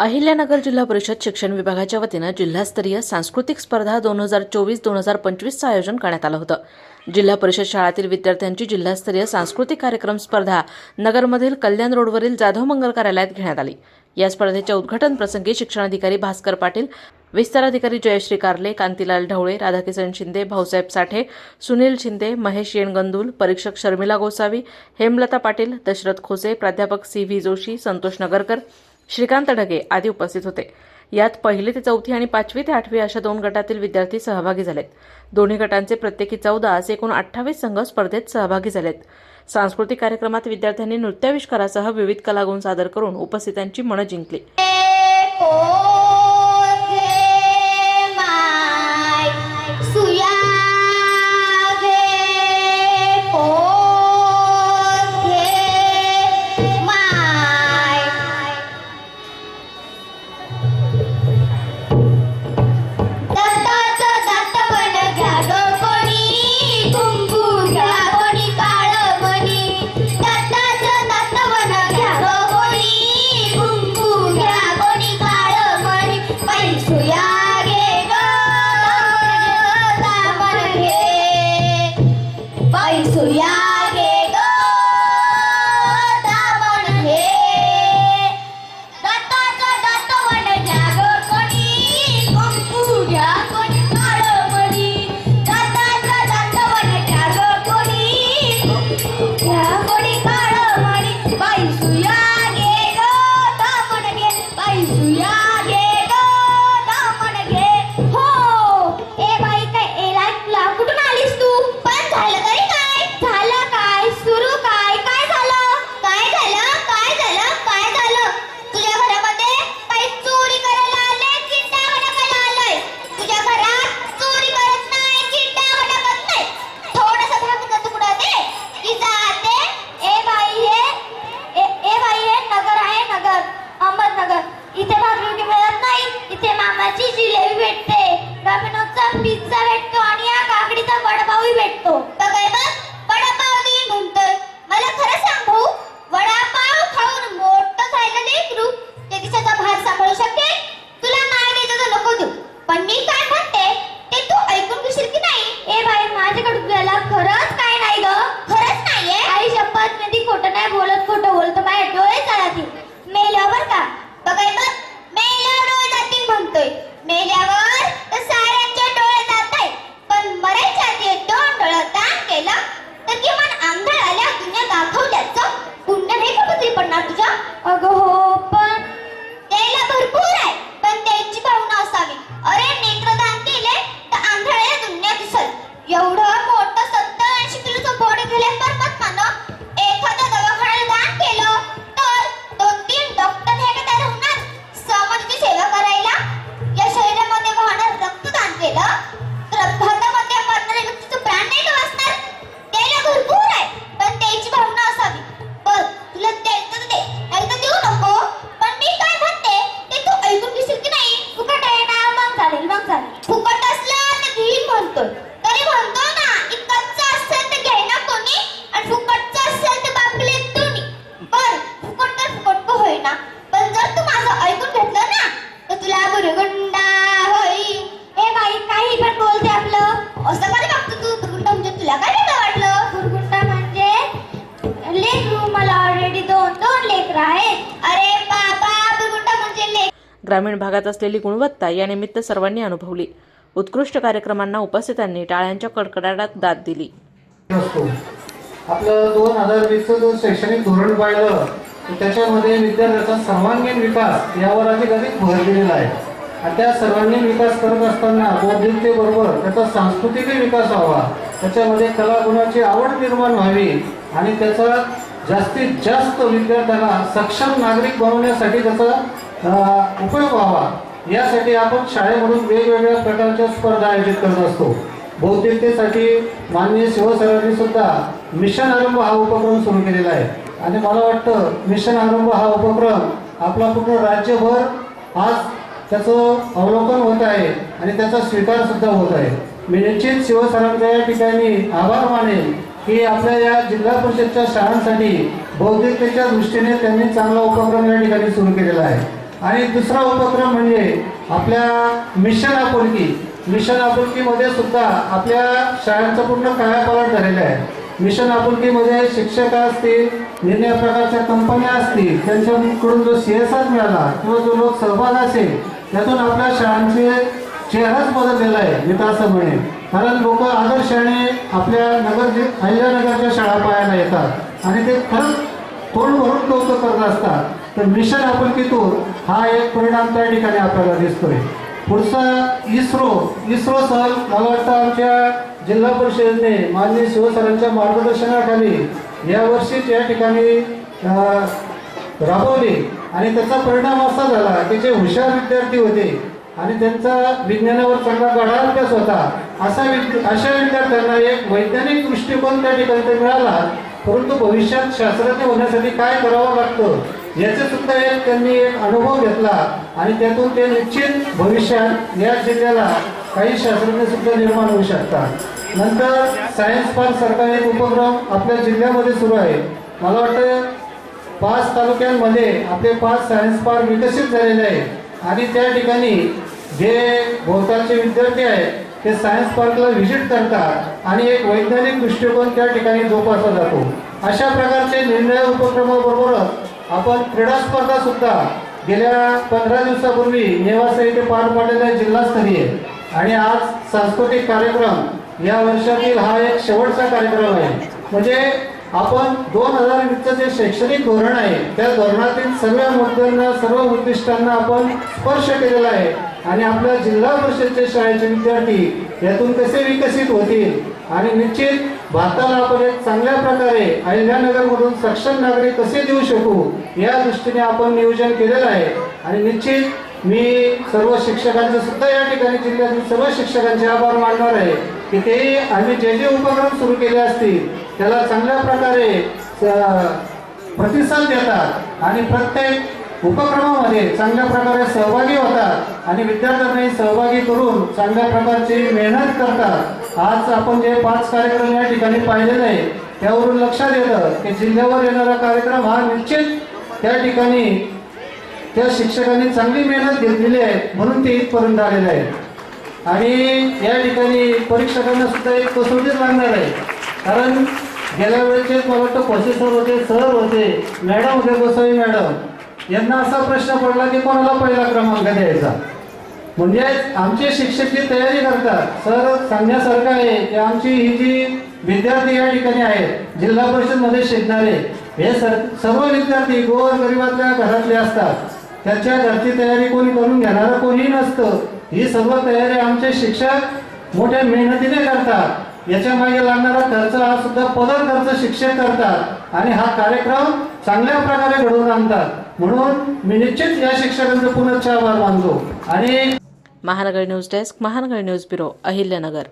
अहिल्यानगर जिल्हा परिषद शिक्षण विभागाच्या वतीनं जिल्हास्तरीय सांस्कृतिक स्पर्धा दोन हजार चोवीस दोन हजार पंचवीसचं आयोजन करण्यात आलं होतं. जिल्हा परिषद शाळातील विद्यार्थ्यांची जिल्हास्तरीय सांस्कृतिक कार्यक्रम स्पर्धा नगरमधील कल्याण रोडवरील जाधव मंगल कार्यालयात घेण्यात आली. या स्पर्धेच्या उद्घाटन प्रसंगी शिक्षणाधिकारी भास्कर पाटील विस्तार अधिकारी जयश्री कारले कांतीलाल ढवळे राधाकिशन शिंदे भाऊसाहेब साठे सुनील शिंदे महेश येणगंदूल परीक्षक शर्मिला गोसावी हेमलता पाटील दशरथ खोसे प्राध्यापक सी व्ही जोशी संतोष नगरकर श्रीकांत ढगे आदी उपस्थित होते. यात पहिली ते चौथी आणि पाचवी ते आठवी अशा दोन गटातील विद्यार्थी सहभागी झालेत. दोन्ही गटांचे प्रत्येकी चौदा असे एकूण अठ्ठावीस संघ स्पर्धेत सहभागी झालेत. सांस्कृतिक कार्यक्रमात विद्यार्थ्यांनी नृत्याविष्कारासह विविध कलागुण सादर करून उपस्थितांची मनं जिंकली. काही पण बोलते आपलं. असं कधी बघतो तू? गुरगुंडा म्हणजे तुला काय वेगळं वाटलं? गुरगुंडा म्हणजे? लेकरू मला ऑलरेडी दोन दोन लेकर आहेत अरे बाबा गुरगुंडा म्हणजे लेक ग्रामीण भागात असलेली गुणवत्ता या निमित्त सर्वांनी अनुभवली. उत्कृष्ट कार्यक्रमांना उपस्थितांनी टाळ्यांच्या कडकडाटात दाद दिली. आपलं दोन हजार वीसचं जर शैक्षणिक धोरण पाहिलं तर त्याच्यामध्ये विद्यार्थ्याचा सर्वांगीण विकास यावर अधिक अधिक भर दिलेला आहे. आणि त्या सर्वांनी विकास करत असताना बौद्धिकतेबरोबर त्याचा सांस्कृतिकही विकास व्हावा. त्याच्यामध्ये कलागुणाची आवड निर्माण व्हावी आणि त्याचा जास्तीत जास्त विद्यार्थ्याला सक्षम नागरिक बनवण्यासाठी त्याचा उपयोग व्हावा. यासाठी आपण शाळेमधून वेगवेगळ्या प्रकारच्या स्पर्धा आयोजित करत असतो. बौद्धिकतेसाठी माननीय शिवसरांनी सुद्धा मिशन आरंभ हा उपक्रम सुरू केलेला आहे. आणि मला वाटतं मिशन आरंभ हा उपक्रम आपला पूर्ण राज्यभर आज त्याचं अवलोकन होत आहे आणि त्याचा स्वीकार सुद्धा होत आहे. मी निश्चित शिवसरांच्या या ठिकाणी आभार मानेन की आपल्या या जिल्हा परिषदच्या शाळांसाठी बौद्धिकतेच्या दृष्टीने त्यांनी चांगला उपक्रम या ठिकाणी सुरू केलेला आहे. आणि दुसरा उपक्रम म्हणजे आपल्या मिशन आपुलकी. मिशन आपुलकीमध्ये सुद्धा आपल्या शाळांचा पूर्ण कायापालट झालेला आहे. मिशन आपुलकीमध्ये शिक्षक असतील निर्णय प्रकारच्या कंपन्या असतील त्यांच्याकडून जो सी एस आर मिळाला किंवा जो लोक सहभाग असेल त्यातून आपल्या शाळांचे चेहराच बदललेला आहे मी तर असं म्हणेन कारण लोक आदर्शाने आपल्या नगर जे अहिल्यानगरच्या शाळा पाहायला येतात. आणि ते खरंच तोंड भरून कौतुक करत असतात. तर मिशन आपुलकीतून हा एक परिणाम त्या ठिकाणी आपल्याला दिसतोय. पुढचा इस्रो इस्रो सहल मला वाटतं आमच्या जिल्हा परिषदेने माननीय शिवसरांच्या मार्गदर्शनाखाली यावर्षीच या ठिकाणी राबवले. आणि त्याचा परिणाम असा झाला की जे हुशार विद्यार्थी होते आणि त्यांचा विज्ञानावर चांगला गाढा अभ्यास होता असा विद्य अशा विद्यार्थ्यांना एक वैज्ञानिक दृष्टिकोन त्या ठिकाणी ते मिळाला. परंतु भविष्यात शास्त्रज्ञ होण्यासाठी काय करावं लागतं याचे सुद्धा एक त्यांनी एक अनुभव घेतला. आणि त्यातून ते निश्चित भविष्यात या जिल्ह्याला काही शास्त्रज्ञ सुद्धा निर्माण होऊ शकतात. नंतर सायन्स पार्क सारखा एक उपक्रम आपल्या जिल्ह्यामध्ये सुरू आहे. मला वाटतं पाच तालुक्यांमध्ये आपले पाच सायन्स पार्क विकसित झालेले आहेत. आणि त्या ठिकाणी जे भोवतालचे विद्यार्थी आहेत ते सायन्स पार्कला व्हिजिट करतात आणि एक वैज्ञानिक दृष्टिकोन त्या ठिकाणी जोपासला जातो. अशा प्रकारचे निर्णय उपक्रमाबरोबरच आपण क्रीडा स्पर्धा सुद्धा गेल्या पंधरा दिवसापूर्वी नेवासा येथे पार पाडलेला आहे जिल्हास्तरीय. आणि आज सांस्कृतिक कार्यक्रम या वर्षातील हा एक शेवटचा कार्यक्रम आहे. म्हणजे आपण दोन हजार वीसचं जे शैक्षणिक धोरण आहे त्या धोरणातील सगळ्या मुद्द्यांना सर्व उद्दिष्टांना आपण स्पर्श केलेला आहे. आणि आपल्या जिल्हा परिषदचे शाळेचे विद्यार्थी यातून कसे विकसित होतील? आणि निश्चित भारताला आपण एक चांगल्या प्रकारे अहिल्यानगरमधून सक्षम नागरिक कसे देऊ शकू या दृष्टीने आपण नियोजन केलेलं आहे. आणि निश्चित मी सर्व शिक्षकांचे सुद्धा या ठिकाणी जिल्ह्यातील सर्व शिक्षकांचे आभार मानणार आहे की ते आम्ही जे जे उपक्रम सुरू केले असतील त्याला चांगल्या प्रकारे प्रतिसाद देतात आणि प्रत्येक उपक्रमामध्ये चांगल्या प्रकारे सहभागी होतात आणि विद्यार्थ्यांनाही सहभागी करून चांगल्या प्रकारची मेहनत करतात. आज आपण जे पाच कार्यक्रम या ठिकाणी पाहिलेले आहे त्यावरून लक्षात येतं की जिल्ह्यावर येणारा कार्यक्रम हा निश्चित त्या ठिकाणी त्या शिक्षकांनी चांगली मेहनत घेतलेली आहे म्हणून ते इथपर्यंत आलेले आहे आणि या ठिकाणी परीक्षकांना सुद्धा एक कसोटीच लागणार आहे. कारण गेल्या वेळेचे मला वाटतं प्रोफेसर होते सर होते मॅडम होते गोसावी मॅडम यांना असा प्रश्न पडला की कोणाला पहिला क्रमांक द्यायचा? म्हणजे आमचे शिक्षक जी तयारी करतात सर सांगण्यासारखं आहे की आमची ही जी विद्यार्थी या ठिकाणी आहेत जिल्हा परिषदमध्ये शिकणारे हे सर सर्व विद्यार्थी गोर गरिबातल्या घरातले असतात. त्याच्या घरची तयारी कोणी करून घेणारं कोणीही नसतं. ही सर्व तयारी आमचे शिक्षक मोठ्या मेहनतीने करतात. याच्या मागे लागणारा खर्च हा सुद्धा पदर खर्च शिक्षक करतात आणि हा कार्यक्रम चांगल्या प्रकारे घडवून आणतात. म्हणून मी निश्चित या शिक्षकांचे पुनश्च आभार मानतो. आणि Mahanagar news desk Mahanagar news bureau Ahilyanagar.